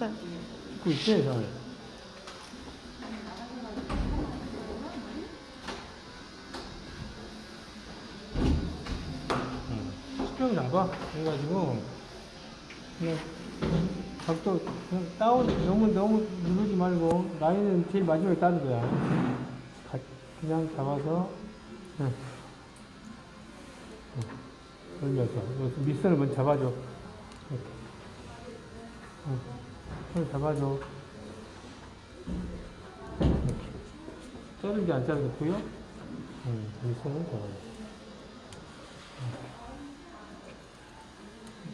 잘. 그 있지, 잘. 수평 잡아. 해가지고, 그냥, 각도, 그냥 다운, 너무, 너무 누르지 말고, 라인은 제일 마지막에 따는 거야. 가- 그냥 잡아서. 여기서 밑선을 먼저 잡아줘. 이렇게. 응. 손 잡아줘. 이렇게. 자르기 안 보여? 응, 이 손을 잡아줘.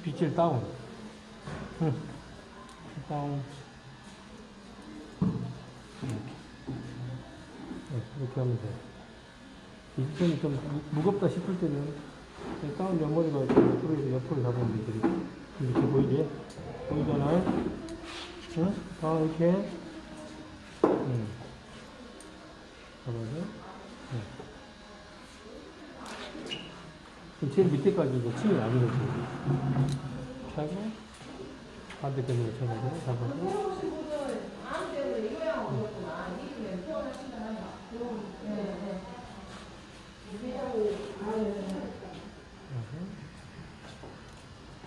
빗질 다운. 응. 다운. 이렇게. 네, 이렇게 하면 돼. 빗질이 좀 무- 무겁다 싶을 때는 다운 옆머리가 옆으로 해서 옆으로 잡으면 돼. 이렇게. 이렇게 보이지? 보이잖아? 응? 다 이렇게. 응. 잡아서. 응. 그럼 제일 밑에까지 되지. 이렇게 하고, 반대편으로 쳐가지고 잡아서.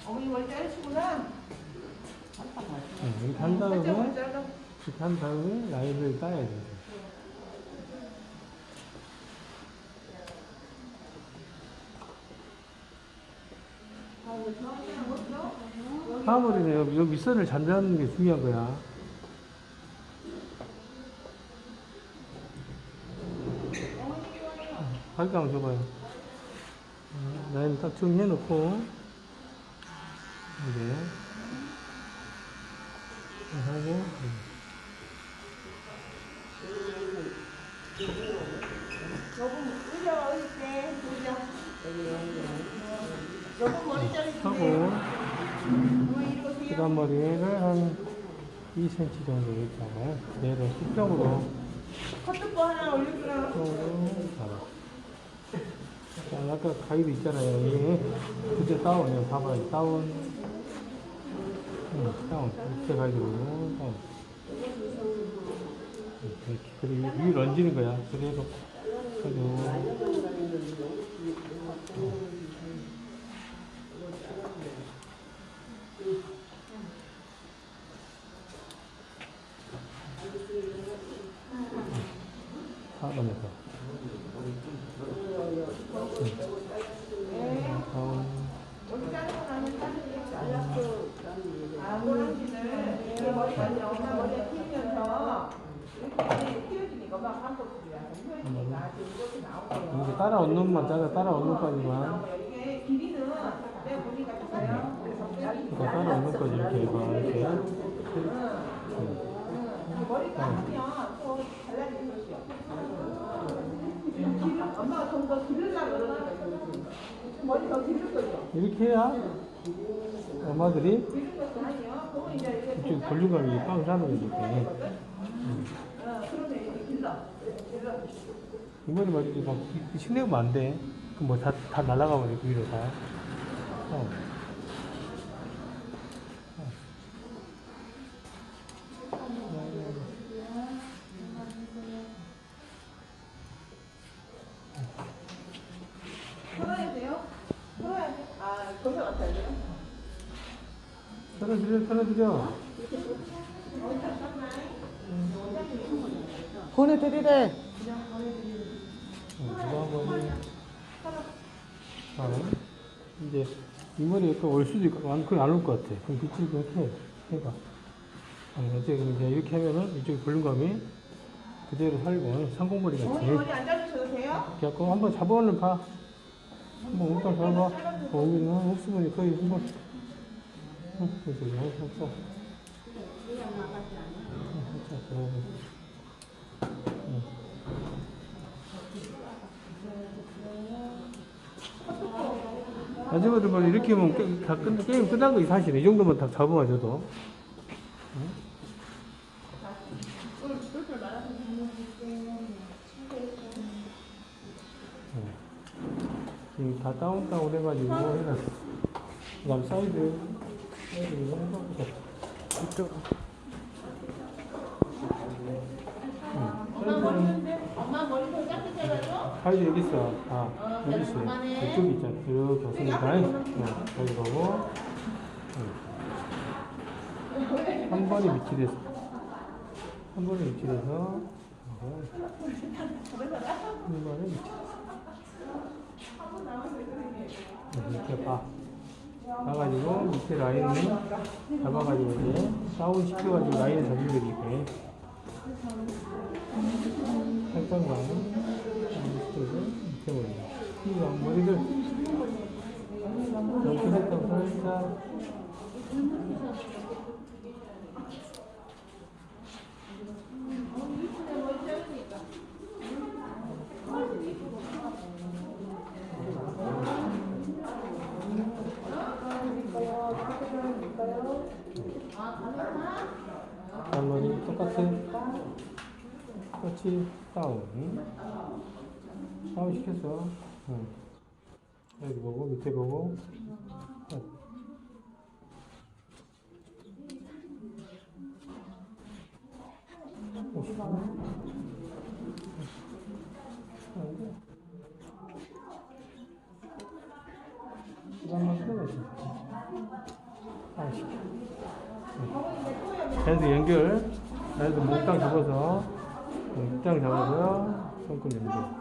어머니 머리 자르시구나. 응, 이렇게 한 다음에, 살짝만 잘라. 이렇게 한 다음에 라인을 따야 돼. 다음으로 여기, 여기 밑선을 잡는 게 중요한 거야. 가격 한번 줘봐요. 어, 라인 딱 정리해놓고, 이제, 하고, 하고, 어머니 이리 오세요. 그다음 머리를 한 2cm 정도 있다가 그대로 수평으로 커트보 하나 올려주라. 잡아. 자, 아까 가위도 있잖아요. 여기 그때 다운, 여기 봐봐요. 다운. 응, 다운. 이렇게 가위로 다운. 이렇게. 그리고 위로 얹는 거야. 자르고 나면 잘랐어. 아, 휘어지니까 지금 이렇게 나오고요. 이제 따라 온 놈만 잘라, 따라. 이게 길이는 내가 보니까 작아요. 그래서 그러니까 따라 온 놈까지 이렇게 해봐. 이렇게. 응. 머리가 아프면 또 달라지는 것이요. 길을, 엄마가 좀더 기르려고 그러니까 머리 더 기를 거죠. 이렇게 해야 엄마들이 이렇게 이쪽 볼륨감이 빵 사는. 이렇게. 어, 그러면 이렇게 길러. 길러. 이 머리 말이지, 막, 신내면 안 돼. 그럼 뭐 다, 다 날아가 버려, 그 위로 다. 어. 풀어야 돼요? 풀어야 돼. 아, 거기서 같아야 돼요? 털어드려, 털어드려. 보내드리래. 어, 누가 머리. 아, 이제, 이 머리 약간 올 수도 있고, 안, 그게 안올 것 같아. 그럼 빛을 그렇게 해. 해봐. 아니, 이제, 이제 이렇게 하면은 이쪽 볼륨감이 그대로 살고, 상공머리가 어머니 제일 머리 안 자르셔도 돼요? 그래갖고 한번 잡아오는 봐. 한번 일단 잡아. 거기는 없으면 거의 한 번. 응, 그래서 이거 살짝. 응, 살짝 들어오 마지막으로 뭐 이렇게 하면 게, 다 끝, 게임 끝난 거지 사실. 이 정도면 다 잡으면 저도. 지금 다 다운 다운 해가지고 뭐 해놨어 그다음 사이드. 사이드 이거 해놓고 엄마 머리 엄마 짧게 가이드 여기 있어. 아, 여기 있어. 이쪽에 있잖아. 이렇게 왔으니까. 어, 여기 보고. 응. 한 번에 위치돼서. 한 번에 위치돼서. 어, 한 번에. 네, 이렇게 봐. 봐가지고 밑에 라인을 잡아가지고 이제 다운 시켜가지고 라인을 잡는 거지 이게. 살짝만 머리. 이 머리를 이렇게 살짝 살짝 앞머리 똑같은 똑같이 다운 다운 시켰어 응. 여기 보고 밑에 보고 어. 오십오. 아이고. 시간만 끌어야지 아 시켜 자연스 연결 자연스 목당 잡아서 목당 잡아서 손끝 연결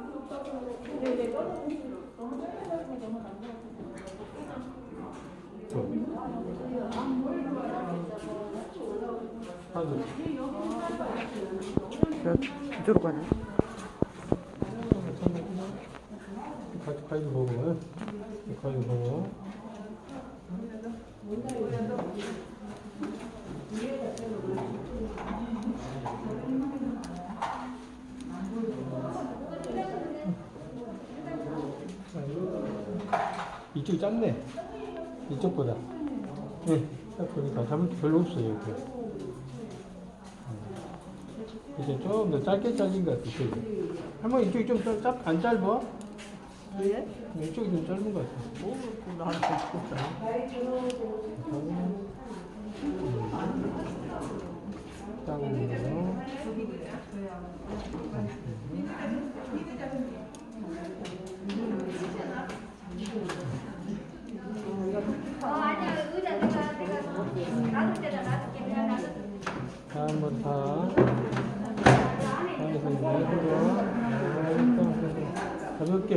이쪽으로 가네. 가이드 보고 가이드 보고 이쪽이 짧네. 이쪽보다. 예딱 보니까 잡을 게 별로 없어요 이렇게. 이제 좀 더 짧게 잘린 것 같아 이쪽이. 할머니 이쪽이 좀안 짧아? 왜? 이쪽이 좀 짧은 것 같아 뭐, 나한테 죽었다. 땅으로 어, 아니야. 의자 내가, 내가 놔둘 때다 놔둘게. 내가 놔둘게. 다음부터 안에서 이제 손으로 가볍게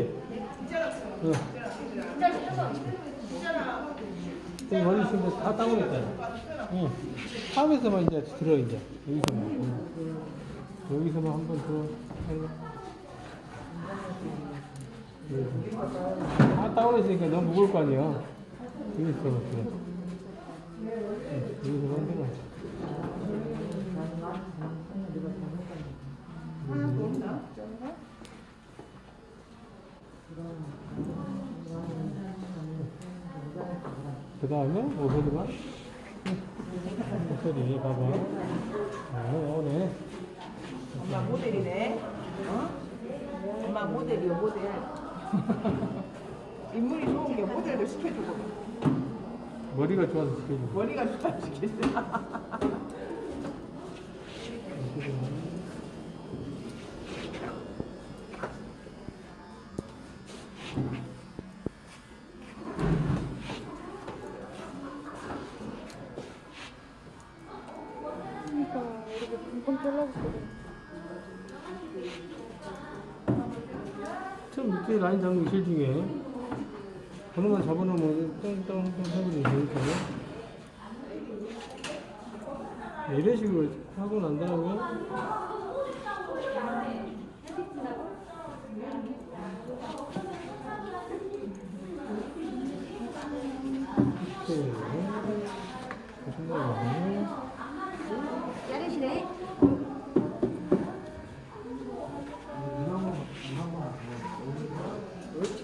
응. 진짜 싫어. 진짜나. 이 머리 심도 다 따고있잖아 응. 다음에서만 이제 들어 이제 여기서만 응. 여기서만 한번 들어 여기서. 다 따고있으니까 너무 무거울 거 아니야 여기서만 들어 응. 여기서만 들어 그 다음에 오소리가 오소리 봐봐 어, 오네 엄마 모델이네. 어? 엄마 모델이요, 모델. 인물이 좋은 게 모델도 시켜주고. 머리가 좋아서 시켜줘 머리가 좋아 시켰어. 처음 밑에 라인 잡는 게 제일 중요해. 번호만 잡아놓으면 똥똥똥 해버리면 되니까 네, 이런 식으로 하고 난 다음에 이렇게. 무슨 말이야 자르시네.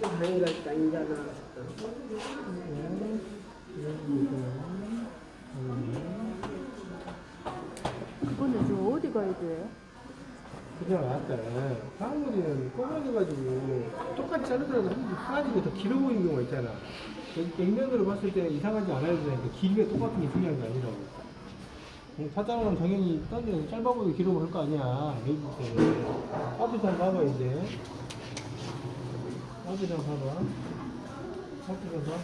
어떻게 방해가 인자나. 그거는 저 어디 가야 돼요? 그냥 왔다. 사람들이는 꼬마져가지고 똑같이 자르더라도 한- 하나씩 더 길어 보이는 경우가 있잖아. 여기 냉면으로 봤을 때 이상하지 않아야 되니까 길이가 똑같은 게 중요한 게 아니라고. 음, 사장은 당연히 딴 데는 짧아 보이고 길어 보일 거 아니야. 여기 보세요. 앞에서 한번 봐봐, 이제. 어디다 봐봐. 어디다 봐.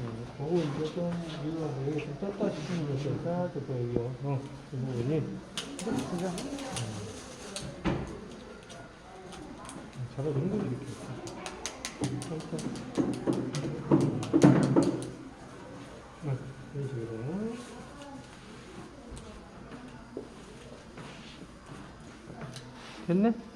어, 그거 이제 좀, 이거 여기 좀 떴다 싶으면 이렇게 또 여기, 어, 이 부분이. 그죠? 잡아주는 거지, 이렇게. 어, 식으로. 됐네? 응.